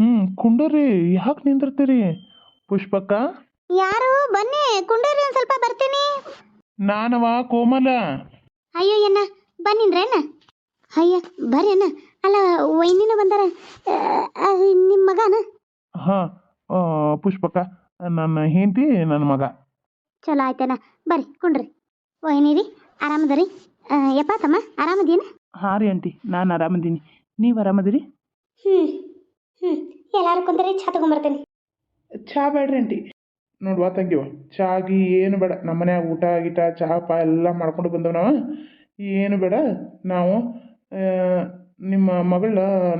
ಹ್ಞೂ ಕುಂಡರಿ ಯಾಕೆ ನಿಂದಿರ್ತೀರಿ? ಪುಷ್ಪಕ್ಕ? ಯಾರು? ಬನ್ನಿ ಕುಂಡರಿ ಒಂದು ಸ್ವಲ್ಪ ಬರ್ತೀನಿ. ನಾನವ ಕೋಮಲ. ಅಯ್ಯೋ ಏನ ಬನ್ನಿನ್ರೇನ ಅಯ್ಯ ಬರ್ರಿ ಅಣ್ಣ. ಅಲ್ಲ ವೈನಿನ ಬಂದಾರ ನಿಮ್ಮ ಮಗನ? ಹಾಂ ಪುಷ್ಪಕ್ಕ ನನ್ನ ಹೆಂಡತಿ ನನ್ನ ಮಗ. ಚಲೋ ಆಯ್ತಣ್ಣ ಬರ್ರಿ ಕುಂಡ್ರಿ. ವೈನಿರಿ ಆರಾಮದರಿ? ಯಪ್ಪ ತಮ್ಮ ಆರಾಮದೀನ? ಹಾಂ ರೀ ಆಂಟಿ ನಾನು ಆರಾಮದೀನಿ. ನೀವು ಆರಾಮದಿರಿ? ಹ್ಞೂ ಹ್ಞೂ ಎಲ್ಲಾರು ಕುಂದ್ರೆ ಚಾ ತಗೊಂಬರ್ತೇನೆ ಚಹಾ ಬೇಡ್ರಿ ಆಂಟಿ. ನೋಡುವ ತಂಗಿವ ಚಹಾ ಗಿ ಏನು ಬೇಡ. ನಮ್ಮ ಮನ್ಯಾಗ ಊಟ ಗೀಟ ಚಹಾ ಪಾ ಎಲ್ಲ ಮಾಡ್ಕೊಂಡು ಬಂದವ ನಾವು. ಏನು ಬೇಡ. ನಾವು ನಿಮ್ಮ ಮಗಳ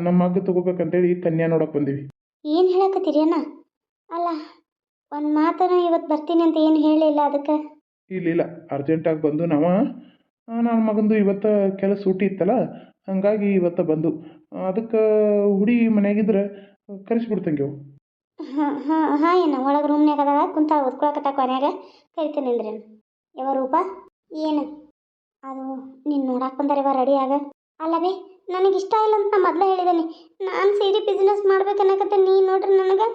ನಮ್ಮ ಮಗ ತಗೋಬೇಕಂತೇಳಿ ಕನ್ಯಾ ನೋಡಕ್ಕೆ ಬಂದೀವಿ. ಏನು ಹೇಳಕತ್ತೀರಿ ಅಣ್ಣ? ಅಲ್ಲ ಒಂದು ಮಾತನ ಇವತ್ತು ಬರ್ತೀನಿ ಅಂತ ಏನು ಹೇಳಿಲ್ಲ ಅದಕ್ಕೆ? ಇಲ್ಲ ಇಲ್ಲ. ಅರ್ಜೆಂಟಾಗಿ ಬಂದು ನಾವು ನನ್ನ ಮಗಂದು ಇವತ್ತು ಕೆಲಸ ಸೂಟಿ ಇತ್ತಲ್ಲ ಹಾಗಾಗಿ ಇವತ್ತು ಬಂದು. ಅದಕ್ಕೆ ಹುಡಿ ಮನೆಯಾಗಿದ್ರೆ ಕರೆಸ್ಬಿಡ್ತಂಗಿವು ಹಾಂ ಹಾಂ ಹಾಂ ಏನು, ಒಳಗೆ ರೂಮ್ನ್ಯಾಗ ಅದಾವ ಕುಂತ ಓದ್ಕೊಳಕತ್ತಾಕ ಮನ್ಯಾಗ ಕರಿತೇನೆ ಅಂದ್ರೇನು ಯಾವ ರೂಪ? ಏನು? ಅದು ನೀನು ನೋಡಕ್ಕೆ ಬಂದಾರೆ ಇವ ರೆಡಿ ಆಗ. ಅಲ್ಲವೇ ನನಗೆ ಇಷ್ಟ ಇಲ್ಲ ಅಂತ ನಾ ಮೊದಲೇ ಹೇಳಿದ್ದೇನೆ ನಾನು ಸೀರೆ ಬಿಸ್ನೆಸ್ ಮಾಡ್ಬೇಕನ್ನಕತ್ತೆ ನೀ ನೋಡ್ರಿ ನನಗೆ.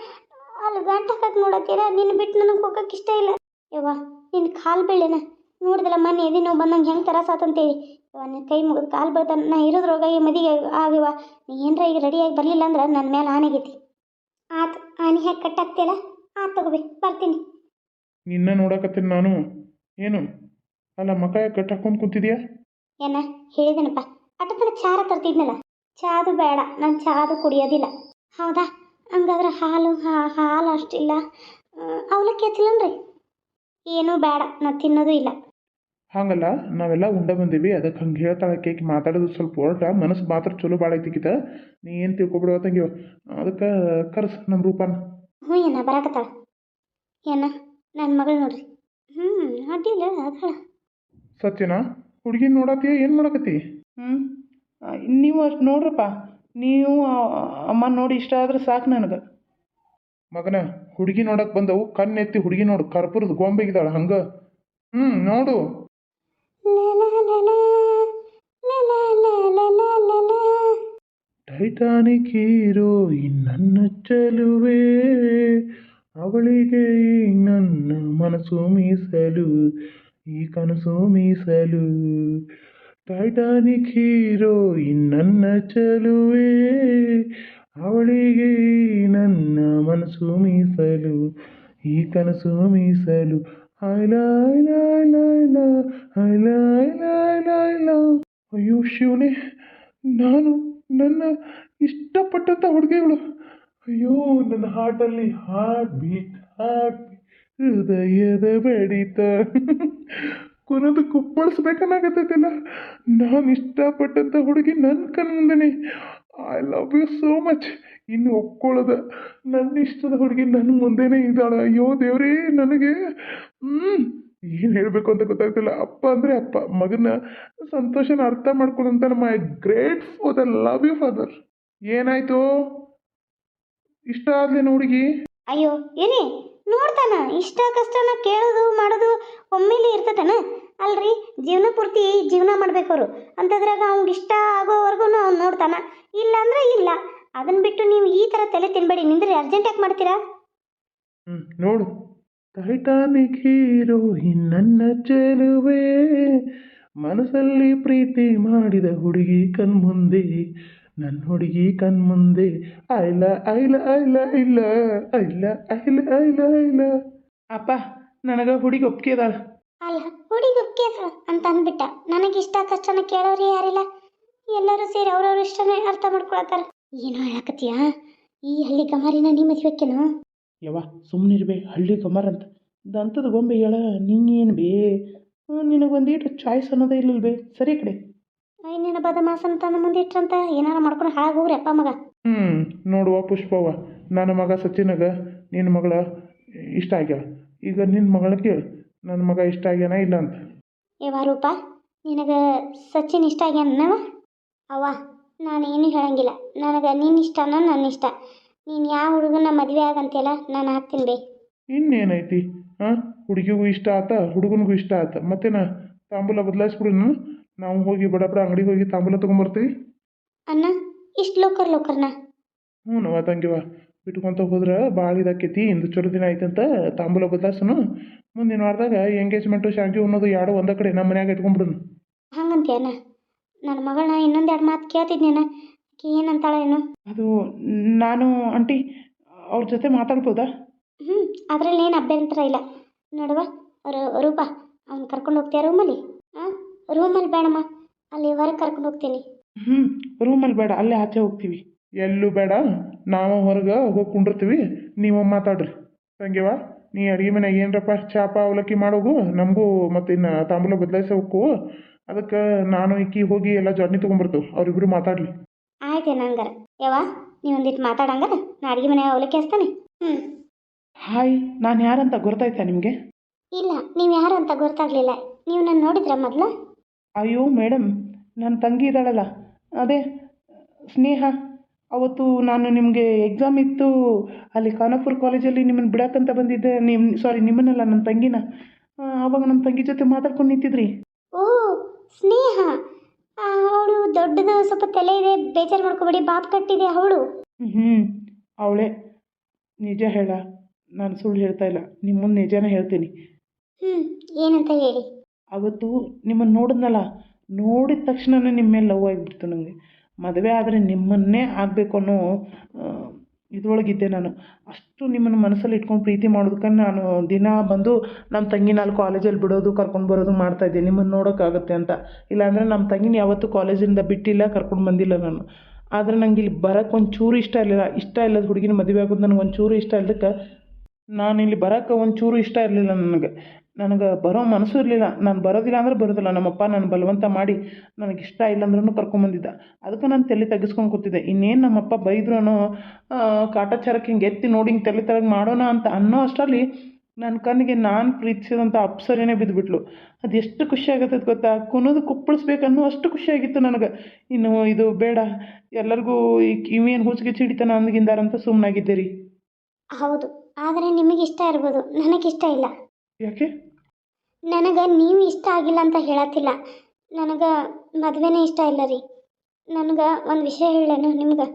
ಅಲ್ಲಿ ಗಂಟು ಹಾಕಕ್ಕೆ ನೋಡತ್ತೀರ ನಿನ್ನ ಬಿಟ್ಟು ನನಗೆ ಹೋಗಕ್ಕೆ ಇಷ್ಟ ಇಲ್ಲ. ಯವ್ವ ನಿನ್ನ ಕಾಲು ಬೀಳೇನ? ನೋಡಿದಲ್ಲ ಮೊನ್ನೆ ಎದೆ ನೋವು ಬಂದಂಗೆ ಹೆಂಗೆ ತರಸಾತಂತೇಳಿ ನಿನ್ನ ಕೈ ಮುಗಿದು ಕಾಲು ಬರ್ತಾನೆ. ನಾ ರೋಗ ಈ ಮದಿಗೆ ಆಗಿವ ನೀ ಏನರ ಈಗ ರೆಡಿಯಾಗಿ ಬರಲಿಲ್ಲ ಅಂದ್ರೆ ನನ್ನ ಮೇಲೆ ಆನೆಗೈತಿ ಆತು ಆನೆ ಹೇಗೆ ಕಟ್ಟಾಗ್ತಿಲ್ಲ ಆತು ತಗೋಬಿ ಬರ್ತೀನಿ. ನಿನ್ನ ನೋಡಕತ್ತೀನಿ ನಾನು. ಏನು? ಅಲ್ಲ ಮಕ ಕಟ್ ಹಾಕೊಂಡು ಕುಂತಿದ್ಯಾ? ಏನ ಹೇಳಿದೆನಪ್ಪ. ಅಟತನ ಚಾರ ತರ್ತಿದ್ನಲ್ಲ? ಚಾದು ಬೇಡ ನಾನು ಚಾದು ಕುಡಿಯೋದಿಲ್ಲ. ಹೌದಾ? ಹಂಗಾದ್ರೆ ಹಾಲು ಹಾ- ಹಾಲು ಅಷ್ಟಿಲ್ಲ. ಅವಲಕ್ಕಿ ಹಚ್ಚಿಲ್ಲನ್ರಿ ಏನೂ ಬೇಡ ನಾ ತಿನ್ನೋದು ಇಲ್ಲ. ಹಾಗಲ್ಲ ನಾವೆಲ್ಲ ಉಂಡ ಬಂದೀವಿ ಅದಕ್ಕೆ ಹಂಗೆ ಹೇಳ್ತಾಳೆ ಕೇಕ್ ಮಾತಾಡೋದು ಸ್ವಲ್ಪ ಹೊರಟ ಮನಸ್ಸು ಮಾತ್ರ ಚಲೋ ಭಾಳ ಐತಿಕಿತ ನೀ ಏನು ತಿಳ್ಕೊಬಿಡುವ ತಂಗಿವ ಅದಕ್ಕೆ ಕರ್ಸ್ ನಮ್ಮ ರೂಪಾನ. ಹ್ಞೂ ಏನ ಬರಾಕತ್ತಾಳ? ಏನ? ನನ್ನ ಮಗಳು ನೋಡ್ರಿ. ಹ್ಞೂ ಅಡ್ಡಿಲ್ಲ ಅದಾಳ. ಸತ್ಯನಾ? ಹುಡುಗಿ ನೋಡತ್ತೀಯ ಏನು ಮಾಡಕತ್ತಿ? ಹ್ಞೂ ನೀವು ಅಷ್ಟು ನೋಡ್ರಪ್ಪ ನೀವು ಅಮ್ಮ ನೋಡಿ ಇಷ್ಟ ಆದ್ರೆ ಸಾಕು ನನಗೆ. ಮಗನ ಹುಡುಗಿ ನೋಡಕ್ ಬಂದವು ಕಣ್ಣೆತ್ತಿ ಹುಡುಗಿ ನೋಡು ಕರ್ಪೂರದ ಗೊಂಬೆಗಿದಾಳ ಹಂಗ. ಹ್ಞೂ ನೋಡು. ಟೈಟಾನಿಕ್ ಹೀರೋ ಈ ನನ್ನ ಚೆಲುವೆ ಅವಳಿಗೆ ಈ ನನ್ನ ಮನಸ್ಸು ಮೀಸಲು ಈ ಕನಸು ಮೀಸಲು ಟೈಟಾನಿಕ್ ಹೀರೋ ಈ ನನ್ನ ಚೆಲುವೆ ಅವಳಿಗೆ ಈ ನನ್ನ ಮನಸ್ಸು ಮೀಸಲು ಈ ಕನಸು ಮೀಸಲು ಹಾಯ್ ಲಾಯ್ ಹಾಯ್ ಲಾಯ್ ಲಾಯ್ ಲಾ ಅಯ್ಯೋ, ಶಿವನೇ. ನಾನು ನನ್ನ ಇಷ್ಟಪಟ್ಟಂಥ ಹುಡುಗಿಗಳು. ಅಯ್ಯೋ, ನನ್ನ ಹಾರ್ಟಲ್ಲಿ ಹಾರ್ಟ್ ಬೀಟ್ ಹಾರ್ಟ್ ಹೃದಯದ ಬಡಿತ. ಕೊನದು ಕುಪ್ಪಳಿಸ್ಬೇಕನ್ನಾಗತ್ತಿಲ್ಲ ನಾನು ಇಷ್ಟಪಟ್ಟಂಥ ಹುಡುಗಿ ನನ್ನ ಕಣ್ಮುಂದನೆ. I love you so much ಇನ್ನು ಒಪ್ಕೊಳ್ಳೋದ. ನನ್ನ ಇಷ್ಟದ ಹುಡುಗಿ ನನ್ನ ಮುಂದೆನೇ ಇದ್ದಾಳೆ. ಅಯ್ಯೋ, ದೇವರೇ, ನನಗೆ ಹ್ಞೂ ಏನು ಹೇಳಬೇಕು ಅಂತ ಗೊತ್ತಾಗ್ತಿಲ್ಲ. ಅಪ್ಪ ಅಂದರೆ ಅಪ್ಪ ಮಗನ ಸಂತೋಷನ ಅರ್ಥ ಮಾಡ್ಕೊಳ್ಳೋಂಥ ನಮ್ಮ great father love you father ಏನಾಯ್ತು? ಇಷ್ಟ ಆದ್ಲೇನು ಹುಡುಗಿ ಅಯ್ಯೋ ಏನೇ ನೋಡ್ತಾನ. ಇಷ್ಟ ಕಷ್ಟನ ಕೇಳೋದು ಮಾಡೋದು ಒಮ್ಮೆಲೆ ಇರ್ತದನ ಅಲ್ರಿ ಜೀವನ ಪೂರ್ತಿ ಜೀವನ ಮಾಡ್ಬೇಕವ್ರು. ಅಂತದ್ರಾಗ ಅವ್ನಿಗೆ ಇಷ್ಟ ಆಗೋವರೆಗೂ ಅವ್ನು ನೋಡ್ತಾನ. ಇಲ್ಲ ಅಂದ್ರೆ ಇಲ್ಲ. ಅದನ್ನ ಬಿಟ್ಟು ನೀವು ಈ ಥರ ತಲೆ ತಿನ್ಬೇಡಿ. ನಿಂದ್ರೆ ಅರ್ಜೆಂಟ್ ಯಾಕೆ ಮಾಡ್ತೀರಾ? ಹ್ಞೂ ನೋಡು. ಟೈಟಾನಿಕ್ ಹೀರೋ ನನ್ನ ಚೆಲುವೆ. ಮನಸ್ಸಲ್ಲಿ ಪ್ರೀತಿ ಮಾಡಿದ ಹುಡುಗಿ ಕಣ್ಮುಂದೆ ನನ್ನ ಹುಡುಗಿ ಕಣ್ಮುಂದೆ. ಐಲ ಐಲ ಐಲ ಇಲ್ಲ ಐಲ ಐಲ ಐಲ ಐಲ. ಅಪ್ಪ, ನನಗೆ ಹುಡುಗಿ ಒಪ್ಪಿಗೆ ಅಲ್ಲ, ಹುಡುಗಿ ಕೇಸ ಅಂತ ಅಂದ್ಬಿಟ್ಟ. ನನಗೆ ಇಷ್ಟ ಕಷ್ಟನ ಕೇಳೋರು ಯಾರಿಲ್ಲ? ಎಲ್ಲರೂ ಸೇರಿ ಅವ್ರವ್ರ ಇಷ್ಟನೇ ಅರ್ಥ ಮಾಡ್ಕೊಳತ್ತಾರ. ಏನೋ ಹೇಳಕತ್ತೀಯ? ಈ ಹಳ್ಳಿ ಗಮಾರಿನ ನೀ ಮದ್ವೆಕ್ಕೇನು ಯವ್ವ ಸುಮ್ಮನಿರ್ಬೇ ಹಳ್ಳಿ ಕಮರ್ ಅಂತ. ದಂತದ ಗೊಂಬೆ ಹೇಳ ನಿನ್ನೇನು ಬೇ? ನಿನಗೊಂದೀಟು ಚಾಯ್ಸ್ ಅನ್ನೋದೇ ಇಲ್ಲಲ್ ಬೇ ಸರಿ ಕಡೆ. ನಿನ್ನ ಬದಮಾಸ ಅಂತ ನನ್ನ ಮುಂದೆ ಇಟ್ರಂತ ಏನಾರ ಮಾಡ್ಕೊಂಡು ಹಾಳಾಗಿ ಹೋಗ್ರಿ ಅಪ್ಪ ಮಗ. ಹ್ಞೂ ನೋಡುವ ಪುಷ್ಪವ್ವ. ನನ್ನ ಮಗ ಸಚಿನಗ ನಿನ್ನ ಮಗಳ ಇಷ್ಟ ಆಗ್ಯಾಳ. ಈಗ ನಿನ್ನ ಮಗಳ ಕೇಳು. ನನ್ನ ಮಗ ಇಷ್ಟ ಆಗ್ಯಾನ ಇಲ್ಲ ಅಂತ. ಯವ್ವ ರೂಪ ನಿನಗೆ ಸಚಿನ್ ಇಷ್ಟ ಆಗ್ಯಾನವ ಅವ್ವ ನಾನು ಏನು ಹೇಳಂಗಿಲ್ಲ. ನನಗೆ ನಿನ್ನ ಇಷ್ಟನ ನನ್ನ ಇಷ್ಟ. ನೀನು ಯಾವ ಹುಡುಗನ ಮದುವೆ ಆಗಂತೆಲ್ಲ ನಾನು ಹಾಕ್ತೀನಿ ಬೇ. ಇನ್ನೇನೈತಿ? ಹಾಂ ಹುಡುಗಿಗೂ ಇಷ್ಟ ಆತ ಹುಡುಗನಿಗೂ ಇಷ್ಟ ಆತ. ಮತ್ತೇನ ತಾಂಬೂಲ ಬದಲಾಯಿಸ್ಬಿಡು ನಾವು ಹೋಗಿ ಬಡ ಬಡ ಅಂಗಡಿಗೆ ಹೋಗಿ ತಾಂಬೂಲ ತೊಗೊಂಬರ್ತೀವಿ? ಅಣ್ಣ ಇಷ್ಟು ಲೋಕರ್ ಲೋಕರ್ನ? ಹ್ಞೂ ನವ ತಂಗಿವ ಬಿಟ್ಕೊಂತ ಹೋದ್ರೆ ಭಾಳ ಇದಾಕೈತಿ ಇಂದು ಚಲೋ ದಿನ ಐತಂತ ತಾಂಬೂಲ ಬದಲಾಸನು ಮುಂದಿನ ವಾರದಾಗ ಎಂಗೇಜ್ಮೆಂಟು ಶಾಂತಿ ಅನ್ನೋದು ಎರಡು ಒಂದ ಕಡೆ ನಮ್ಮ ಮನ್ಯಾಗ ಇಟ್ಕೊಂಡ್ಬಿಡುನು ಅಣ್ಣ. ನನ್ನ ಮಗಳನ್ನ ಇನ್ನೊಂದೆರಡು ಮಾತು ಕೇಳ್ತಿದ್ನೇನ ಆಕಿ ಏನಂತಾಳ ಏನು? ಅದು ನಾನು ಆಂಟಿ ಅವ್ರ ಜೊತೆ ಮಾತಾಡ್ಬೋದಾ? ಹ್ಞೂ ಅದರಲ್ಲಿ ಏನು ಅಭ್ಯಂತರ ಇಲ್ಲ. ನೋಡುವ ರು- ರೂಪ ಅವ್ನು ಕರ್ಕೊಂಡು ಹೋಗ್ತೀಯ ರೂಮಲ್ಲಿ? ಹಾಂ ರೂಮಲ್ಲಿ ಬೇಡಮ್ಮ ಅಲ್ಲಿ ಹೊರಗೆ ಕರ್ಕೊಂಡು ಹೋಗ್ತೀನಿ. ಹ್ಞೂ ರೂಮಲ್ಲಿ ಬೇಡ ಅಲ್ಲೇ ಆಚೆ ಹೋಗ್ತೀವಿ. ಎಲ್ಲೂ ಬೇಡ ನಾವು ಹೊರಗೆ ಹೋಗಿ ಕುಂಡಿರ್ತೀವಿ ನೀವು ಮಾತಾಡ್ರಿ. ತಂಗಿವಾ ನೀ ಅಡುಗೆ ಮನ್ಯಾಗ ಏನರಪ್ಪ ಚಾಪ ಅವಲಕ್ಕಿ ಮಾಡೋಗು ನಮಗೂ ಮತ್ತು ಇನ್ನು ತಾಂಬೂಲ ಬದಲಾಯಿಸೋಕು. ಅದಕ್ಕೆ ನಾನು ಇಕ್ಕಿ ಹೋಗಿ ಎಲ್ಲ ಜರ್ನಿ ತೊಗೊಂಬರ್ತೇವೆ ಅವರಿಬ್ಬರು ಮಾತಾಡಲಿ. ಆಯ್ತೇನು ಹಂಗಾರೆ? ಯವ್ವ ನೀವು ಒಂದಿಟ್ಟು ಮಾತಾಡಂಗಾರ ನಾ ಅಡುಗೆ ಮನೆ ಅವಲಕ್ಕಿ ಹಚ್ತಾನೆ ಹ್ಞೂ ಹಾಯ್ ನಾನು ಯಾರಂತ ಗೊತ್ತಾಯ್ತಾ ನಿಮಗೆ? ಇಲ್ಲ ನೀವು ಯಾರು ಅಂತ ಗೊತ್ತಾಗಲಿಲ್ಲ. ನೀವು ನಾನು ನೋಡಿದ್ರ ಮೊದಲು? ಅಯ್ಯೋ ಮೇಡಮ್ ನನ್ನ ತಂಗಿ ಇದ್ದಾಳಲ್ಲ. ಅದೇ ಸ್ನೇಹ ಅವತ್ತು ನಾನು ನಿಮಗೆ ಎಕ್ಸಾಮ್ ಇತ್ತು ಅಲ್ಲಿ ಖಾನಾಪುರ್ ಕಾಲೇಜಲ್ಲಿ ನಿಮ್ಮನ್ನು ಬಿಡಕ್ಕಂತ ಬಂದಿದ್ದೆ ನಿಮ್ಮ ಸಾರಿ ನಿಮ್ಮನ್ನಲ್ಲ ನನ್ನ ತಂಗಿನ. ಅವಾಗ ಆವಾಗ ನಮ್ಮ ತಂಗಿ ಜೊತೆ ಮಾತಾಡ್ಕೊಂಡು ನಿಂತಿದ್ರಿ. ಓ ಸ್ನೇಹ! ಅವಳು ದೊಡ್ಡದು ಸ್ವಲ್ಪ ತಲೆ ಇದೆ ಬೇಜಾರು ಮಾಡ್ಕೊಬೇಡಿ ಬಾಪ್ ಕಟ್ಟಿದೆ ಅವಳು. ಹ್ಞೂ ಅವಳೇ ನಿಜ ಹೇಳ ನಾನು ಸುಳ್ಳು ಹೇಳ್ತಾ ಇಲ್ಲ ನಿಮ್ಮ ಮುಂದೆ ನಿಜನೇ ಹೇಳ್ತೀನಿ. ಹ್ಞೂ ಏನಂತ ಹೇಳಿ? ಅವತ್ತು ನಿಮ್ಮನ್ನು ನೋಡಿದ್ನಲ್ಲ ನೋಡಿದ ತಕ್ಷಣನೇ ನಿಮ್ಮ ಮೇಲೆ ಲವ್ ಆಗಿಬಿಡ್ತು ನನಗೆ ಮದುವೆ ಆದರೆ ನಿಮ್ಮನ್ನೇ ಆಗಬೇಕು ಅನ್ನೋ ಇದ್ರೊಳಗಿದ್ದೆ ನಾನು. ಅಷ್ಟು ನಿಮ್ಮನ್ನು ಮನಸ್ಸಲ್ಲಿ ಇಟ್ಕೊಂಡು ಪ್ರೀತಿ ಮಾಡೋದಕ್ಕೆ ನಾನು ದಿನ ಬಂದು ನಮ್ಮ ತಂಗಿನ ಅಲ್ಲಿ ಕಾಲೇಜಲ್ಲಿ ಬಿಡೋದು, ಕರ್ಕೊಂಡು ಬರೋದು ಮಾಡ್ತಾಯಿದ್ದೆ ನಿಮ್ಮನ್ನು ನೋಡೋಕ್ಕಾಗುತ್ತೆ ಅಂತ. ಇಲ್ಲಾಂದರೆ ನಮ್ಮ ತಂಗಿನ ಯಾವತ್ತೂ ಕಾಲೇಜಿಂದ ಬಿಟ್ಟಿಲ್ಲ, ಕರ್ಕೊಂಡು ಬಂದಿಲ್ಲ ನಾನು. ಆದರೆ ನಂಗೆ ಇಲ್ಲಿ ಬರೋಕ್ಕೆ ಒಂಚೂರು ಇಷ್ಟ ಇರಲಿಲ್ಲ. ಇಷ್ಟ ಇಲ್ಲದ ಹುಡುಗಿನ ಮದುವೆ ಆಗೋದು ನನಗೆ ಒಂಚೂರು ಇಷ್ಟ ಇಲ್ಲದಕ್ಕೆ ನಾನು ಇಲ್ಲಿ ಬರೋಕ್ಕೆ ಒಂಚೂರು ಇಷ್ಟ ಇರಲಿಲ್ಲ ನನಗೆ. ನನಗೆ ಬರೋ ಮನಸ್ಸು ಇರಲಿಲ್ಲ. ನಾನು ಬರೋದಿಲ್ಲ ಅಂದ್ರೆ ಬರೋದಿಲ್ಲ. ನಮ್ಮಪ್ಪ ನಾನು ಬಲವಂತ ಮಾಡಿ ನನಗೆ ಇಷ್ಟ ಇಲ್ಲ ಅಂದ್ರೂ ಕರ್ಕೊಂಬಂದಿದ್ದ. ಅದಕ್ಕೆ ನಾನು ತಲೆ ತಗ್ಗಿಸ್ಕೊಂಡು ಕೂತಿದ್ದೆ. ಇನ್ನೇನು ನಮ್ಮಪ್ಪ ಬೈದ್ರು ಕಾಟಾಚಾರಕ್ಕೆ ಹಿಂಗೆ ಎತ್ತಿ ನೋಡಿ ಹಿಂಗೆ ತಲೆ ತೆಳಗೆ ಮಾಡೋಣ ಅಂತ ಅನ್ನೋ ಅಷ್ಟರಲ್ಲಿ ನನ್ನ ಕಣ್ಣಿಗೆ ನಾನು ಪ್ರೀತಿಸಿದಂಥ ಅಪ್ಸರೇನೇ ಬಿದ್ದುಬಿಟ್ಲು ಅದು ಎಷ್ಟು ಖುಷಿ ಆಗತ್ತೆ ಗೊತ್ತಾ? ಕುನೋದು ಕುಪ್ಪಳಿಸ್ಬೇಕನ್ನೋ ಅಷ್ಟು ಖುಷಿಯಾಗಿತ್ತು ನನಗೆ. ಇನ್ನು ಇದು ಬೇಡ. ಎಲ್ಲರಿಗೂ ಈ ಇವೇನು ಹುಚ್ಚಿಗೆ ಚಿಡಿತಾನ ಅಂದ್ಗಿಂದಾರಂತ ಸುಮ್ಮನಾಗಿದ್ದೆ ರೀ ಹೌದು. ಆದರೆ ನಿಮಗೆ ಇಷ್ಟ ಇರ್ಬೋದು. ನನಗಿಷ್ಟ ಇಲ್ಲ. ಯಾಕೆ? ನನಗೆ ನೀವು ಇಷ್ಟ ಆಗಿಲ್ಲ ಅಂತ ಹೇಳತ್ತಿಲ್ಲ. ನನಗೆ ಮದುವೆನೇ ಇಷ್ಟ ಇಲ್ಲ ರೀ. ನನಗೆ ಒಂದು ವಿಷಯ ಹೇಳೇನು ನಿಮ್ಗೆ?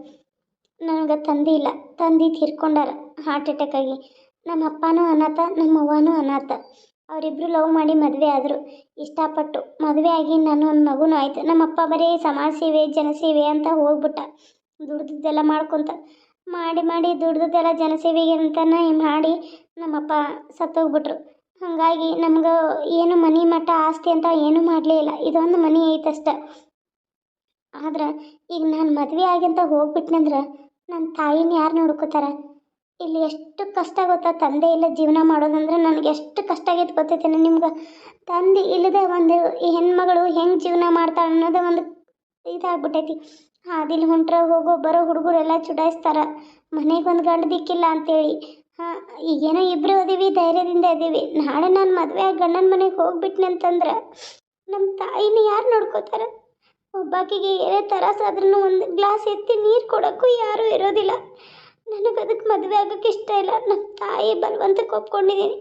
ನನಗೆ ತಂದೆ ಇಲ್ಲ. ತಂದಿ ತೀರ್ಕೊಂಡಾರ ಹಾರ್ಟ್ ಅಟ್ಯಾಕ್ ಆಗಿ. ನಮ್ಮ ಅಪ್ಪನೂ ಅನಾಥ ನಮ್ಮ ಅವ್ವನೂ ಅನಾಥ. ಅವರಿಬ್ಬರು ಲವ್ ಮಾಡಿ ಮದುವೆ ಆದರು. ಇಷ್ಟಪಟ್ಟು ಮದುವೆ ಆಗಿ ನಾನು ಒಂದು ಮಗುನೂ ಆಯಿತು. ನಮ್ಮಪ್ಪ ಬರೀ ಸಮಾಜ ಸೇವೆ ಜನಸೇವೆ ಅಂತ ಹೋಗ್ಬಿಟ್ಟ. ದುಡ್ದದ್ದೆಲ್ಲ ಮಾಡ್ಕೊತ. ಮಾಡಿ ಮಾಡಿ ದುಡ್ದದ್ದೆಲ್ಲ ಜನಸೇವೆಗೆ ಅಂತಲೇ ಮಾಡಿ ನಮ್ಮಪ್ಪ ಸತ್ತೋಗ್ಬಿಟ್ರು. ಹಾಗಾಗಿ ನಮ್ಗೆ ಏನು ಮನೆ ಮಠ ಆಸ್ತಿ ಅಂತ ಏನೂ ಮಾಡಲೇ ಇಲ್ಲ. ಇದೊಂದು ಮನೆ ಐತಷ್ಟೆ. ಆದ್ರೆ ಈಗ ನಾನು ಮದುವೆ ಆಗಿಂತ ಹೋಗ್ಬಿಟ್ನಂದ್ರೆ ನನ್ನ ತಾಯಿನ ಯಾರು ನೋಡ್ಕೋತಾರೆ? ಇಲ್ಲಿ ಎಷ್ಟು ಕಷ್ಟ ಗೊತ್ತಾ? ತಂದೆ ಇಲ್ಲ ಜೀವನ ಮಾಡೋದಂದ್ರೆ ನನಗೆ ಎಷ್ಟು ಕಷ್ಟ ಆಗೈತೆ ಗೊತ್ತೈತೇನೆ ನಿಮ್ಗೆ? ತಂದೆ ಇಲ್ಲದೆ ಒಂದು ಈ ಹೆಣ್ಮಗಳು ಹೆಂಗೆ ಜೀವನ ಮಾಡ್ತಾಳೆ ಅನ್ನೋದೇ ಒಂದು ಇದಾಗ್ಬಿಟ್ಟೈತಿ. ಹಾದಿಲಿ ಹೊಂಟ್ರೆ ಹೋಗೋ ಬರೋ ಹುಡುಗರೆಲ್ಲ ಚುಡಾಯಿಸ್ತಾರೆ. ಮನೆಗೆ ಒಂದು ಗಂಡು ದಿಕ್ಕಿಲ್ಲ ಅಂತೇಳಿ. ಈಗೇನೋ ಇಬ್ರು ಅದೀವಿ, ಧೈರ್ಯದಿಂದ ಇದೀವಿ ನಾಳೆ ನಾನು ಮದುವೆ ಆಗಿ ಗಂಡನ ಮನೆಗೆ ಹೋಗ್ಬಿಟ್ನೆ ಅಂತಂದ್ರೆ ನಮ್ಮ ತಾಯಿನ ಯಾರು ನೋಡ್ಕೋತಾರೆ? ಒಬ್ಬಾಕಿಗೆ ಏನೇ ತರಾಸಾದ್ರೂ ಒಂದು ಗ್ಲಾಸ್ ಎತ್ತಿ ನೀರು ಕೊಡೋಕ್ಕೂ ಯಾರೂ ಇರೋದಿಲ್ಲ. ನನಗೆ ಅದಕ್ಕೆ ಮದುವೆ ಆಗೋಕ್ಕೆ ಇಷ್ಟ ಇಲ್ಲ. ನಮ್ಮ ತಾಯಿ ಬಲವಂತಕ್ಕೆ ಒಪ್ಕೊಂಡಿದ್ದೀನಿ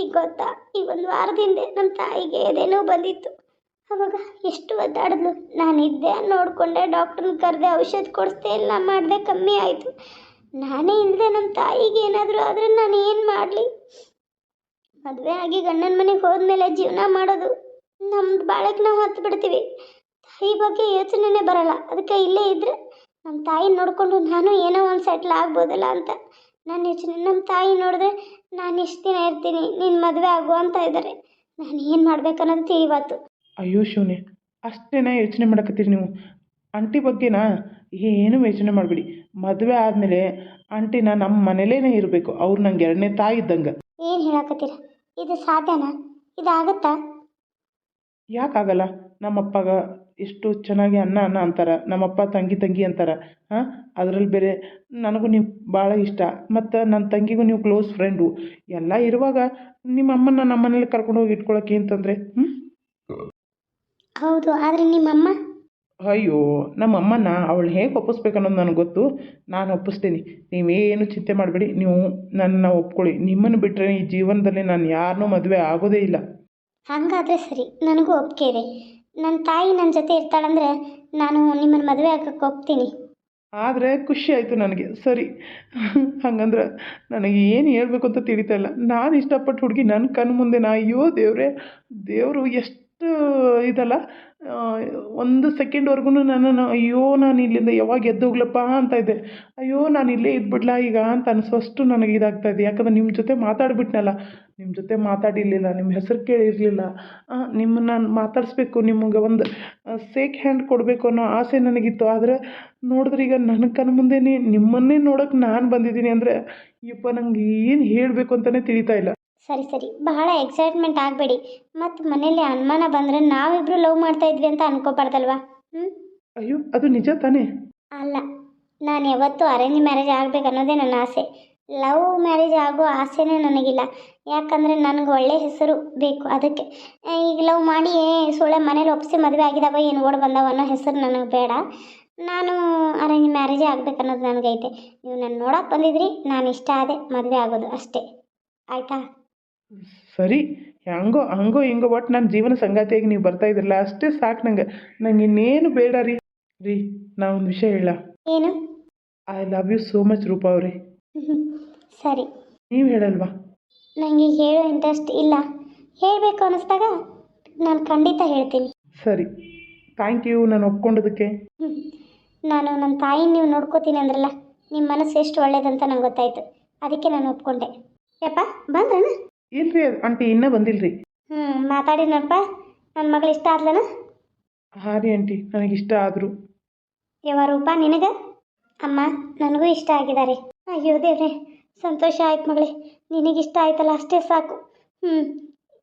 ಈಗ ಗೊತ್ತಾ, ಈ ಒಂದು ವಾರದ ಹಿಂದೆ ನಮ್ಮ ತಾಯಿಗೆ ಎದೆನೋ ಬಂದಿತ್ತು. ಅವಾಗ ಎಷ್ಟು ಒದ್ದಾಡಿದ್ಲು. ನಾನು ಇದ್ದೆ ನೋಡಿಕೊಂಡೆ ಡಾಕ್ಟ್ರನ್ನ ಕರೆದೆ ಔಷಧ ಕೊಡಿಸ್ದೆ, ಎಲ್ಲ ಮಾಡಿದೆ, ಕಮ್ಮಿ ಆಯಿತು. ನಾನೇ ಇಲ್ಲದೆ ನನ್ನ ತಾಯಿಗೆ ಏನಾದರೂ ಆದರೆ ನಾನು ಏನು ಮಾಡಲಿ? ಮದುವೆ ಆಗಿ ಗಂಡನ ಮನೆಗೆ ಹೋದ್ಮೇಲೆ ಜೀವನ ಮಾಡೋದು ನಮ್ದು ಬಾಳಕ್ಕೆ ನಾವು ಹತ್ತು ಬಿಡ್ತೀವಿ. ತಾಯಿ ಬಗ್ಗೆ ಯೋಚನೆನೇ ಬರಲ್ಲ. ಅದಕ್ಕೆ ಇಲ್ಲೇ ಇದ್ದರೆ ನಮ್ಮ ತಾಯಿ ನೋಡಿಕೊಂಡು ನಾನು ಏನೋ ಒಂದು ಸೆಟ್ಲ್ ಆಗ್ಬೋದಲ್ಲ ಅಂತ ನನ್ನ ಯೋಚನೆ ನಮ್ಮ ತಾಯಿ ನೋಡಿದ್ರೆ ನಾನು ಇಷ್ಟು ದಿನ ಇರ್ತೀನಿ, ನೀನು ಮದುವೆ ಆಗು ಅಂತ ಇದ್ದಾರೆ ನಾನು ಏನು ಮಾಡ್ಬೇಕನ್ನೋದು ತಿಳಿಬಾತು ಅಯ್ಯೋ ಶಿವನೇ, ಅಷ್ಟೇನೇ ಯೋಚನೆ ಮಾಡಕತ್ತೀರಿ ನೀವು? ಆಂಟಿ ಬಗ್ಗೆನಾ ಏನು ಯೋಚನೆ ಮಾಡಬೇಡಿ. ಮದುವೆ ಆದಮೇಲೆ ಆಂಟಿನ ನಮ್ಮ ಮನೇಲೇ ಇರಬೇಕು. ಅವ್ರು ನಂಗೆ ಎರಡನೇ ತಾಯಿ ಇದ್ದಂಗೆ. ಏನು ಹೇಳಕತ್ತೀರ? ಇದು ಸಾಧ್ಯನಾ? ಇದಾಗತ್ತಾ? ಯಾಕಾಗಲ್ಲ? ನಮ್ಮಪ್ಪಗ ಎಷ್ಟು ಚೆನ್ನಾಗಿ ಅನ್ನ ಅನ್ನ ಅಂತಾರೆ. ನಮ್ಮಪ್ಪ ತಂಗಿ ತಂಗಿ ಅಂತಾರೆ. ಹಾಂ? ಅದರಲ್ಲಿ ಬೇರೆ ನನಗೂ ನೀವು ಭಾಳ ಇಷ್ಟ. ಮತ್ತು ನನ್ನ ತಂಗಿಗೂ ನೀವು ಕ್ಲೋಸ್ ಫ್ರೆಂಡು ಎಲ್ಲ ಇರುವಾಗ ನಿಮ್ಮ ಅಮ್ಮನ ನಮ್ಮ ಮನೇಲಿ ಕರ್ಕೊಂಡು ಹೋಗಿ ಇಟ್ಕೊಳಕ್ಕೆ ಏನು ತೊಂದರೆ? ಹ್ಞೂ ಹೌದು. ಆದರೆ ನಿಮ್ಮಮ್ಮ? ಅಯ್ಯೋ ನಮ್ಮ ಅಮ್ಮನ ಅವಳು ಹೇಗೆ ಒಪ್ಪಿಸ್ಬೇಕು ಅನ್ನೋದು ನನಗೆ ಗೊತ್ತು. ನಾನು ಒಪ್ಪಿಸ್ತೀನಿ. ನೀವೇನು ಚಿಂತೆ ಮಾಡಬೇಡಿ. ನೀವು ನನ್ನ ಒಪ್ಕೊಳ್ಳಿ. ನಿಮ್ಮನ್ನು ಬಿಟ್ಟರೆ ಈ ಜೀವನದಲ್ಲಿ ನಾನು ಯಾರನ್ನೂ ಮದುವೆ ಆಗೋದೇ ಇಲ್ಲ. ಹಾಗಾದರೆ ಸರಿ. ನನಗೂ ಒಪ್ಪಿಗೆ ಇದೆ. ನನ್ನ ತಾಯಿ ನನ್ನ ಜೊತೆ ಇರ್ತಾಳಂದ್ರೆ ನಾನು ನಿಮ್ಮನ್ನು ಮದುವೆ ಆಗಕ್ಕೆ ಒಪ್ತೀನಿ. ಆದರೆ ಖುಷಿ ಆಯಿತು ನನಗೆ. ಸರಿ. ಹಂಗಂದ್ರೆ ನನಗೆ ಏನು ಹೇಳ್ಬೇಕು ಅಂತ ತಿಳಿತಾ ಇಲ್ಲ. ನಾನು ಇಷ್ಟಪಟ್ಟು ಹುಡುಗಿ ನನ್ನ ಕಣ್ಣು ಮುಂದೆ ನಾ. ಅಯ್ಯೋ ದೇವರೇ. ದೇವರು ಎಷ್ಟು ಇದಲ್ಲ ಆ, ಒಂದು ಸೆಕೆಂಡ್ವರ್ಗೂ ನನ್ನನ್ನು ಅಯ್ಯೋ ನಾನು ಇಲ್ಲಿಂದ ಯಾವಾಗ ಎದ್ದು ಹೋಗ್ಲಪ್ಪ ಅಂತ ಇದ್ದೆ. ಅಯ್ಯೋ ನಾನು ಇಲ್ಲೇ ಇದ್ಬಿಡ್ಲಾ ಈಗ ಅಂತ ಅನ್ಸೋಷ್ಟು ನನಗೆ ಇದಾಗ್ತಾ ಇದೆ. ಯಾಕಂದ್ರೆ ನಿಮ್ಮ ಜೊತೆ ಮಾತಾಡ್ಬಿಟ್ನಲ್ಲ ನಿಮ್ಮ ಜೊತೆ ಮಾತಾಡಿರಲಿಲ್ಲ ನಿಮ್ಮ ಹೆಸರು ಕೇಳಿರಲಿಲ್ಲ ನಿಮ್ಮನ್ನು ಮಾತಾಡಿಸ್ಬೇಕು ನಿಮಗೆ ಒಂದು ಸೇಕ್ ಹ್ಯಾಂಡ್ ಕೊಡಬೇಕು ಅನ್ನೋ ಆಸೆ ನನಗಿತ್ತು. ಆದರೆ ನೋಡಿದ್ರೆ ಈಗ ನನ್ನ ಕಣ್ಣು ಮುಂದೆನೇ ನಿಮ್ಮನ್ನೇ ನೋಡೋಕೆ ನಾನು ಬಂದಿದ್ದೀನಿ ಅಂದರೆ ಯಪ್ಪ ನಂಗೆ ಏನು ಹೇಳಬೇಕು ಅಂತಲೇ ತಿಳಿತಾ ಇಲ್ಲ. ಸರಿ ಸರಿ. ಬಹಳ ಎಕ್ಸೈಟ್ಮೆಂಟ್ ಆಗಬೇಡಿ. ಮತ್ತು ಮನೇಲಿ ಅನುಮಾನ ಬಂದರೆ ನಾವಿಬ್ರು ಲವ್ ಮಾಡ್ತಾ ಇದ್ವಿ ಅಂತ ಅನ್ಕೋಬಾರ್ದಲ್ವಾ? ಹ್ಞೂ ಅಯ್ಯೋ ಅದು ನಿಜ ತಾನೇ? ಅಲ್ಲ ನಾನು ಯಾವತ್ತೂ ಅರೇಂಜ್ ಮ್ಯಾರೇಜ್ ಆಗಬೇಕು ಅನ್ನೋದೇ ನನ್ನ ಆಸೆ. ಲವ್ ಮ್ಯಾರೇಜ್ ಆಗೋ ಆಸೆನೇ ನನಗಿಲ್ಲ. ಯಾಕಂದರೆ ನನಗೆ ಒಳ್ಳೆ ಹೆಸರು ಬೇಕು ಅದಕ್ಕೆ. ಈಗ ಲವ್ ಮಾಡಿ ಸುಳೆ ಸುಳ್ಳೆ ಮನೇಲಿ ಒಪ್ಪಿಸಿ ಮದುವೆ ಆಗಿದಾವ ಏನು ಓಡ್ ಬಂದಾವ ಅನ್ನೋ ಹೆಸರು ನನಗೆ ಬೇಡ. ನಾನು ಅರೇಂಜ್ ಮ್ಯಾರೇಜೇ ಆಗ್ಬೇಕು ಅನ್ನೋದು ನನಗೈತೆ. ನೀವು ನನ್ನ ನೋಡಕ್ಕೆ ಬಂದಿದ್ರಿ ನಾನು ಇಷ್ಟ ಆದೆ ಮದುವೆ ಆಗೋದು ಅಷ್ಟೇ. ಆಯಿತಾ? ಸರಿ ಹಂಗೋ ಹಂಗೋ ಹಿಂಗೋ ಒಟ್ಟು ನನ್ನ ಜೀವನ ಸಂಗಾತಿಯಾಗಿ ನೀವು ಬರ್ತಾ ಇದ್ರಲ್ಲ ಅಷ್ಟೇ ಸಾಕು ನಂಗೆ. ನಂಗೆ ಇನ್ನೇನು ಬೇಡ ರೀ. ರೀ ನಾ ಒಂದು ವಿಷಯ ಹೇಳ. ಏನು? I love you so much Roopa ಅವ್ರಿ. ಸರಿ. ನೀವು ಹೇಳಲ್ವಾ? ನನಗೆ ಹೇಳೋ ಇಂಟ್ರೆಸ್ಟ್ ಇಲ್ಲ. ಹೇಳಬೇಕು ಅನ್ನಿಸ್ದಾಗ ನಾನು ಖಂಡಿತ ಹೇಳ್ತೀನಿ. ಸರಿ. ಥ್ಯಾಂಕ್ ಯು ನಾನು ಒಪ್ಕೊಂಡದಕ್ಕೆ. ನಾನು ನನ್ನ ತಾಯಿ ನೀವು ನೋಡ್ಕೋತೀನಿ ಅಂದ್ರಲ್ಲ ನಿಮ್ಮ ಮನಸ್ಸು ಎಷ್ಟು ಒಳ್ಳೇದಂತ ನಂಗೆ ಗೊತ್ತಾಯ್ತು. ಅದಕ್ಕೆ ನಾನು ಒಪ್ಕೊಂಡೆ. ಯಪ್ಪ ಬಂದ್ರಣ ಇಲ್ರಿ ಆಂಟಿ ಇನ್ನೂ ಬಂದಿಲ್ರಿ. ಹ್ಞೂ ಮಾತಾಡಿನಪ್ಪ. ನನ್ನ ಮಗಳು ಇಷ್ಟ ಆದ್ಲನ? ಹಾಂ ರೀ ಆಂಟಿ ನನಗಿಷ್ಟ ಆದರು. ಯಾವ ರೂಪ ನಿನಗೆ? ಅಮ್ಮ ನನಗೂ ಇಷ್ಟ ಆಗಿದ್ದಾರೆ ಅಯ್ಯೋ ದೇವ್ರೆ ಸಂತೋಷ ಆಯ್ತು ಮಗಳೇ. ನಿನಗಿಷ್ಟ ಆಯ್ತಲ್ಲ ಅಷ್ಟೇ ಸಾಕು. ಹ್ಞೂ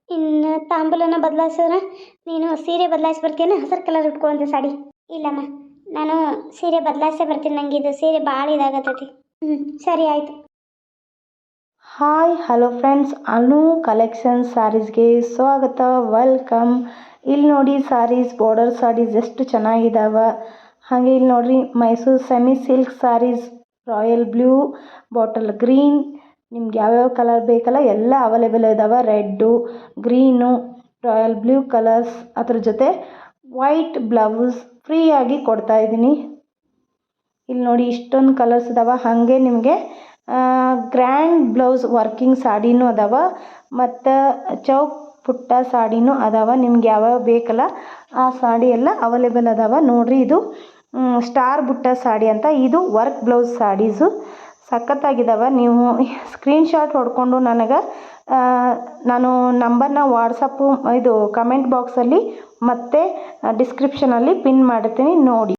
ಇನ್ನು ತಾಂಬೂಲನ ಬದಲಾಯಿಸಿದ್ರೆ ನೀನು ಸೀರೆ ಬದಲಾಯಿಸಿ ಬರ್ತೀನಿ ಹಸಿರು ಕಲರ್ ಉಟ್ಕೊಳ್ಳೋಂತೆ ಸಾಡಿ. ಇಲ್ಲಮ್ಮ ನಾನು ಸೀರೆ ಬದಲಾಯಿಸೇ ಬರ್ತೀನಿ ನಂಗೆ ಇದು ಸೀರೆ ಭಾಳ ಇದಾಗತ್ತೈತಿ ಹ್ಞೂ ಸರಿ ಆಯಿತು. Hi hello friends Anu collection ಸ್ಯಾರೀಸ್ಗೆ ಸ್ವಾಗತ ವೆಲ್ಕಮ್ ಇಲ್ಲಿ ನೋಡಿ ಸ್ಯಾರೀಸ್ ಬಾರ್ಡರ್ ಸ್ಯಾರೀಸ್ ಎಷ್ಟು ಚೆನ್ನಾಗಿದ್ದಾವೆ ಹಾಗೆ ಇಲ್ಲಿ ನೋಡಿರಿ Mysore semi silk sarees royal blue bottle green ನಿಮ್ಗೆ ಯಾವ್ಯಾವ ಕಲರ್ ಬೇಕಲ್ಲ ಎಲ್ಲ ಅವೈಲೇಬಲ್ ಇದ್ದಾವೆ red green royal blue colours ಅದ್ರ ಜೊತೆ ವೈಟ್ ಬ್ಲೌಸ್ ಫ್ರೀಯಾಗಿ ಕೊಡ್ತಾ ಇದ್ದೀನಿ ಇಲ್ಲಿ ನೋಡಿ ಇಷ್ಟೊಂದು ಕಲರ್ಸ್ ಇದಾವೆ ಹಾಗೆ ನಿಮಗೆ ಗ್ರ್ಯಾಂಡ್ ಬ್ಲೌಸ್ ವರ್ಕಿಂಗ್ ಸಾಡಿನೂ ಅದಾವ ಮತ್ತು ಚೌಕ್ ಪುಟ್ಟ ಸಾಡಿನೂ ಅದಾವ. ನಿಮ್ಗೆ ಯಾವ್ಯಾವ ಬೇಕಲ್ಲ ಆ ಸಾಡಿ ಎಲ್ಲ ಅವೈಲೇಬಲ್ ಅದಾವ. ನೋಡಿರಿ ಇದು ಸ್ಟಾರ್ ಬುಟ್ಟ ಸಾಡಿ ಅಂತ. ಇದು ವರ್ಕ್ ಬ್ಲೌಸ್ ಸಾಡೀಸು. ಸಖತ್ತಾಗಿದ್ದಾವೆ ನೀವು ಸ್ಕ್ರೀನ್ಶಾಟ್ ಹೊಡ್ಕೊಂಡು ನನಗೆ ನಾನು ನಂಬರ್ನ ವಾಟ್ಸಪ್ಪು, ಇದು ಕಮೆಂಟ್ ಬಾಕ್ಸಲ್ಲಿ ಮತ್ತು ಡಿಸ್ಕ್ರಿಪ್ಷನಲ್ಲಿ ಪಿನ್ ಮಾಡ್ತೀನಿ ನೋಡಿ.